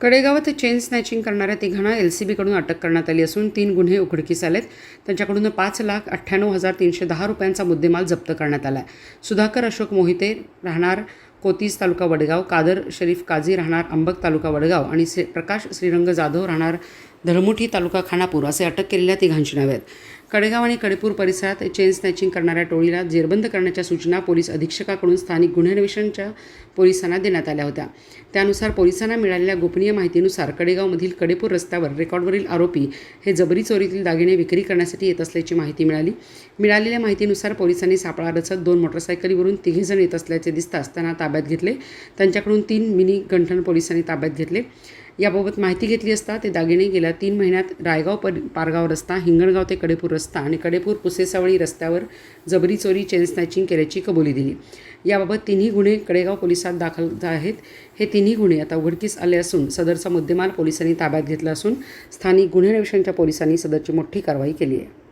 कडेगावात chain snatching करणाऱ्या तिघांना L C बीकडून अटक करण्यात आली असून तीन गुन्हे उघडकीस आलेत. त्यांच्याकडून पाच लाख अठ्ठ्याण्णव हजार तीनशे दहा रुपयांचा मुद्देमाल जप्त करण्यात आला आहे सुधाकर अशोक मोहिते राहणार कोतीस तालुका वडगाव कादर शरीफ काझी राहणार अंबक तालुका वडगाव आणि श्री प्रकाश श्रीरंग जाधव राहणार धरमुठी तालुका खानापूर असे अटक केलेल्या तिघांची नावे आहेत. कडेगाव आणि कडेपूर परिसरात चेन स्नॅचिंग करणाऱ्या टोळीला जेरबंद करण्याच्या सूचना पोलीस अधीक्षकाकडून स्थानिक गुन्हे अन्वेषणच्या पोलिसांना देण्यात आल्या होत्या. त्यानुसार पोलिसांना मिळालेल्या गोपनीय माहितीनुसार कडेगावमधील कडेपूर रस्त्यावर रेकॉर्डवरील आरोपी हे जबरी चोरीतील दागिने विक्री करण्यासाठी येत असल्याची माहिती मिळाली. मिळालेल्या माहितीनुसार पोलिसांनी सापळा रचत दोन मोटरसायकलीवरून तिघेजण येत असल्याचे दिसताच त्यांना ताब्यात घेतले. त्यांच्याकडून तीन मिनी गंठण पोलिसांनी ताब्यात घेतले. याबाबत माहिती घेतली असता ते दागिने गेल्या तीन महिन्यात रायगाव पर पारगाव रस्ता हिंगणगाव ते कडेपूर रस्ता आणि कडेपूर पुसेसावळी रस्त्यावर जबरी चोरी चेन स्नॅचिंग केल्याची कबुली दिली. याबाबत तिन्ही गुन्हे कडेगाव पोलिसात दाखल आहेत. हे तिन्ही गुन्हे आता उघडकीस आले असून सदरचा मुद्देमाल पोलिसांनी ताब्यात घेतला असून स्थानिक गुन्हे अन्वेषणच्या पोलिसांनी सदरची मोठी कारवाई केली आहे.